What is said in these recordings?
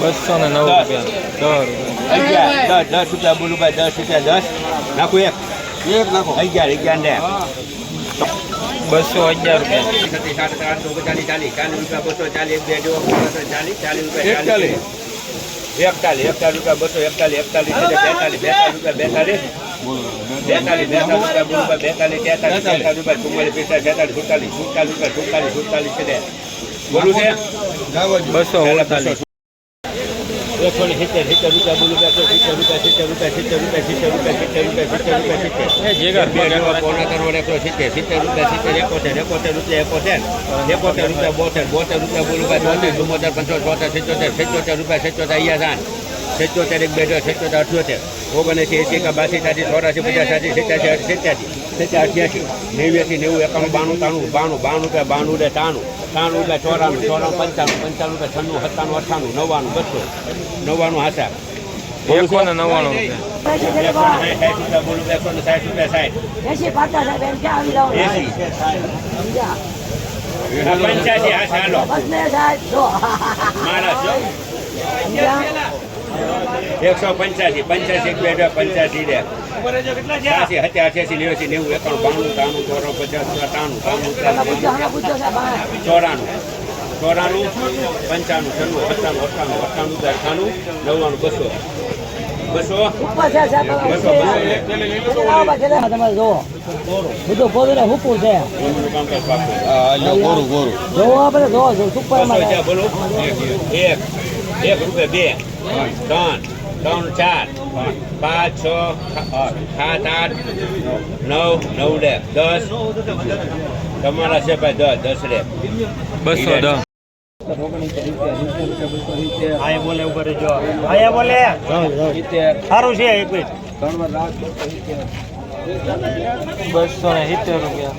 બસો ને નવ રૂપિયા દસ રૂપિયા બોલું ભાઈ દસ રૂપિયા દસ નાખું એક એક નાખો અગિયાર અગિયાર ને બસો અગિયાર રૂપિયા. ચાલીસ ચાલીસ રૂપિયા બસો ચાલીસ બે જો બસો ચાલીસ ચાલીસ રૂપિયા ચાલીસ એકતાલીસ એકતાલીસ રૂપિયા બસો એકતાલીસ એકતાલીસ બેતાલીસ બેતાલીસ રૂપિયા બેતાલીસ. બેતાલીસ બેતાલીસ રૂપિયા બોલું ભાઈ બેતાલીસ તેતાલીસ તેતાલીસ રૂપિયા ચુમ્માલીસ પિસ્તાલીસ તેતાલીસ સુડતાલીસ સુડતાલીસ રૂપિયા સુડતાલીસ સુડતાલીસ છે બોલું છે? બસો એકસો ને સિત્તેર સિત્તેર રૂપિયા બોલું એકસો સિત્તેર રૂપિયા સિત્તેર રૂપિયા સિત્તેર રૂપિયા સિત્તેર રૂપિયા સિત્તેર રૂપિયા સિત્તેર રૂપિયા સિત્તેર બે પોણા કરોડ એકસો સિત્તેર સિત્તેર રૂપિયા સિત્તેર એકોતેર એકોતેર રૂપિયા એકોતેર. એકોતેર રૂપિયા બોતેર બોતેર રૂપિયા બોલું ભાઈ બોતેર ચુમ્મોતેર પંચોતેર સિત્તોતેર સિત્તોતેર રૂપિયા સિત્તોતેર અહીંયા જાન સિત્તોતેર એક બે જો સિત્તોતેર અઠ્યોતેર ઓગણસી એસી એકા બાસી સાથી ચોરાસી પચાસ સાતથી સિત્યાસી સિત્યાસી સિત્યા અઠ્યાસી નેવ્યાસી નેવું એકાણું બાણું તાણું બાણું બાણું કે બાણું રે તાણું ત્રાણું એટલે ચોરાણું ચોરાણું પંચાણું પંચાણું કે છન્નું સત્તાણું અઠ્ઠાણું નવ્વાણું બસો નવ્વાણું હાસા એકસો ને નવ્વાણું એકસો ને સાઠ રૂપિયા સાઠ? પંચ્યાસી હા ચાલો બસ ને સાહેબ જો મારા? એકસો પંચ્યાસી પંચ્યાસી એક બે પંચ્યાસી રે છ્યાસી હત્યા અઠ્યાસી નેવ્યાસી નેવું એકાણું બાણું ત્રાણું ચોરો પચાસ ત્રાણું ત્રાણું. ચોરાણું. ચોરાણું પંચાણું છન્નું અઠાણું અઠાણું અઠાણું અઠાણું નવ્વાણું બસો. બસો? બધું પોતું હુકુર છે. એમનું કામકાજ જોવો આપણે જોવો સુપર એક રૂપિયા બે ત્રણ. ત્રણ ચાર પાંચ છ સાત આઠ નવ નવ રે દસ. તમારા છે ભાઈ દસ દસ રે બસો દસ. આયા બોલે ઉપર જો આયા બોલે. સારું છે એક મિનિટ. બસો ને સિત્તેર રૂપિયા.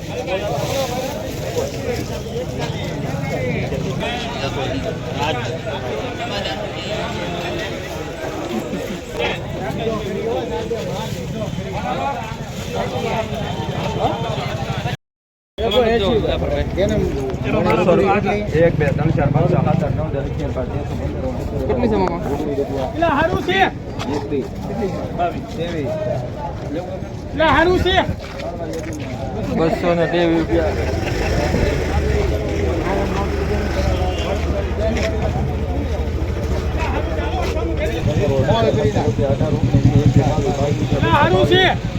બસો ને ત્રેવીસ. રૂપિયા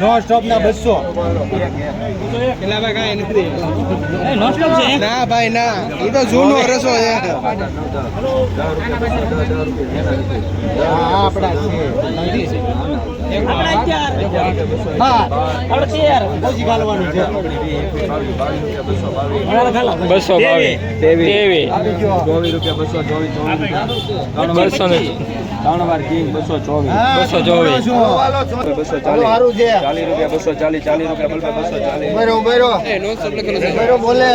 નો સ્ટોપ ના બસો ના ભાઈ ના. એ તો જૂનો રસો છે. આપડા ગાલવાનું છે. બસો ચોવીસ બસો ને હા, બસો ચોવીસ. બસો સારું છે. ચાલીસ રૂપિયા બસો ચાલીસ ચાલીસ રૂપિયા બસો બસો ચાલીસ ઉભેરો ઉભેરો. ઉભેરો બોલે.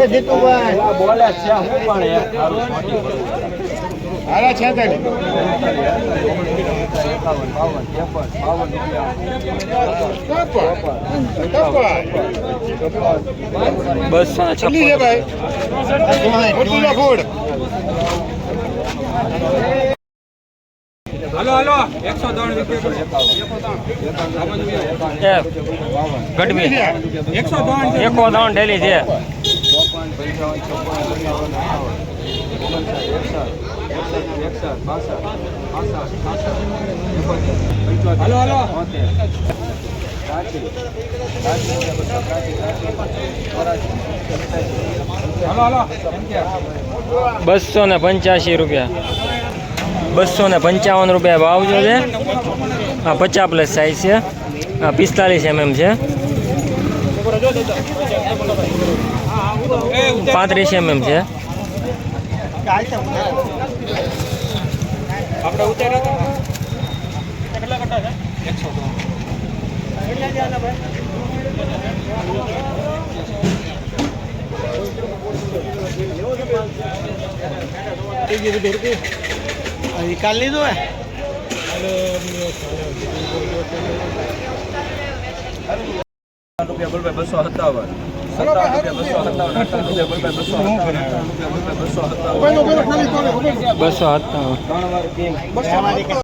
એ જીતુભાઈ. બોલે છે હું પણ હારા છે. તને બસો છપ્પન. ફૂડ ગઢવી. એકો ત્રણ ડેલી છે. હાલો હાલો. બસો ને પંચ્યાસી રૂપિયા. બસો ને પંચાવન રૂપિયા ભાવ જો છે. આ પચાસ પ્લસ સાઈઝ છે. આ પિસ્તાલીસ એમએમ છે. પાંત્રીસ એમએમ છે. કાલ લીધો હે? રૂપિયા બોલ ભાઈ બસો સત્તાવન બસો સત્તાવન.